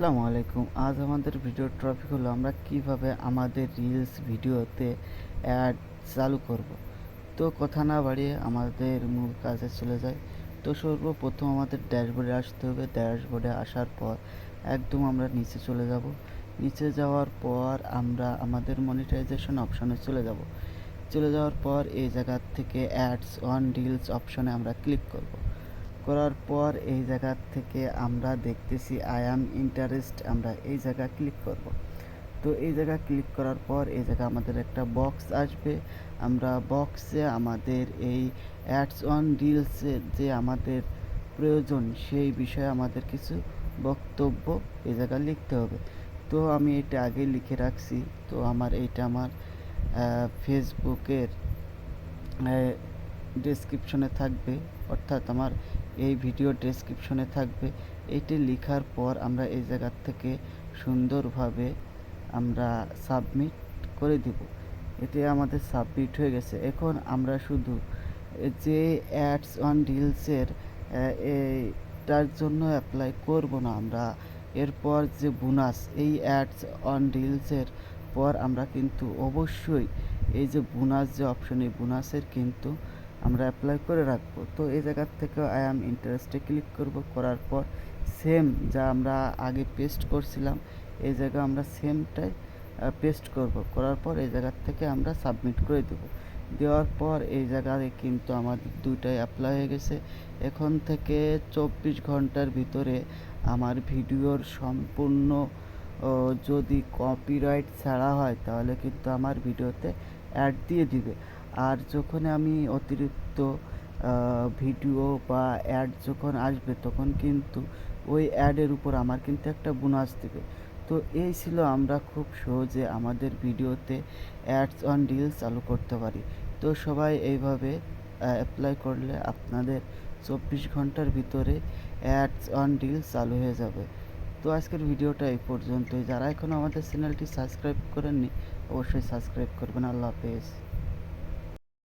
আসসালামু আলাইকুম। আজ আমাদের ভিডিওর টপিক হলো আমরা কীভাবে আমাদের রিলস ভিডিওতে অ্যাড চালু করব। তো কথা না বাড়িয়ে আমাদের মূল কাজে চলে যায় তো সর্বপ্রথম আমাদের ড্যাশবোর্ডে আসতে হবে। ড্যাশবোর্ডে আসার পর একদম আমরা নিচে চলে যাব। নিচে যাওয়ার পর আমরা আমাদের মনিটাইজেশন অপশনে চলে যাব। চলে যাওয়ার পর এই জায়গা থেকে অ্যাডস অন রিলস অপশনে আমরা ক্লিক করব। করার পর এই জায়গা থেকে আমরা দেখতেছি আই অ্যাম ইন্টারেস্ট আমরা এই জায়গা ক্লিক করব। তো এই জায়গা ক্লিক করার পর এই জায়গা আমাদের একটা বক্স আসবে। আমরা বক্সে আমাদের এই অ্যাডস অন রিলসের যে আমাদের প্রয়োজন সেই বিষয়ে আমাদের কিছু বক্তব্য এই জায়গা লিখতে হবে। তো আমি এটা আগে লিখে রাখছি। তো আমার এইটা আমার ফেসবুকের ডেসক্রিপশনে থাকবে। অর্থাৎ আমার এই ভিডিও ডেসক্রিপশনে থাকবে। এটি লেখার পর আমরা এই জায়গার থেকে সুন্দরভাবে আমরা সাবমিট করে দিব। এটি আমাদের সাবমিট হয়ে গেছে। এখন আমরা শুধু যে অ্যাডস অন রিলসের এইটার জন্য অ্যাপ্লাই করব না আমরা, এরপর যে বোনাস এই অ্যাডস অন রিলসের পর আমরা কিন্তু অবশ্যই এই যে বোনাস যে অপশন এই বোনাসের কিন্তু আমরা অ্যাপ্লাই করে রাখব। তো এই জায়গার থেকে আই অ্যাম ইন্টারেস্টে ক্লিক করব, করার পর সেম যা আমরা আগে পেস্ট করছিলাম, এই জায়গা আমরা সেমটাই পেস্ট করব। করার পর এই জায়গার থেকে আমরা সাবমিট করে দেব। দেওয়ার পর এই জায়গায় কিন্তু আমাদের দুইটাই অ্যাপ্লাই হয়ে গেছে। এখন থেকে চব্বিশ ঘণ্টার ভিতরে আমার ভিডিওর সম্পূর্ণ যদি কপিরাইট ছাড়া হয় তাহলে কিন্তু আমার ভিডিওতে অ্যাড দিয়ে দিবে। আর যখন আমি অতিরিক্ত ভিডিও বা অ্যাড যখন আসবে, তখন কিন্তু ওই অ্যাডের উপর আমার কিন্তু একটা বোনাস দেবে। তো এই ছিল আমরা খুব সহজে আমাদের ভিডিওতে অ্যাডস অন রিলস চালু করতে পারি। তো সবাই এইভাবে অ্যাপ্লাই করলে আপনাদের চব্বিশ ঘণ্টার ভিতরে অ্যাডস অন রিলস চালু হয়ে যাবে। তো আজকের ভিডিওটা এই পর্যন্তই। যারা এখনও আমাদের চ্যানেলটি সাবস্ক্রাইব করেননি, অবশ্যই সাবস্ক্রাইব করবেন। আল্লাহ হাফেজ।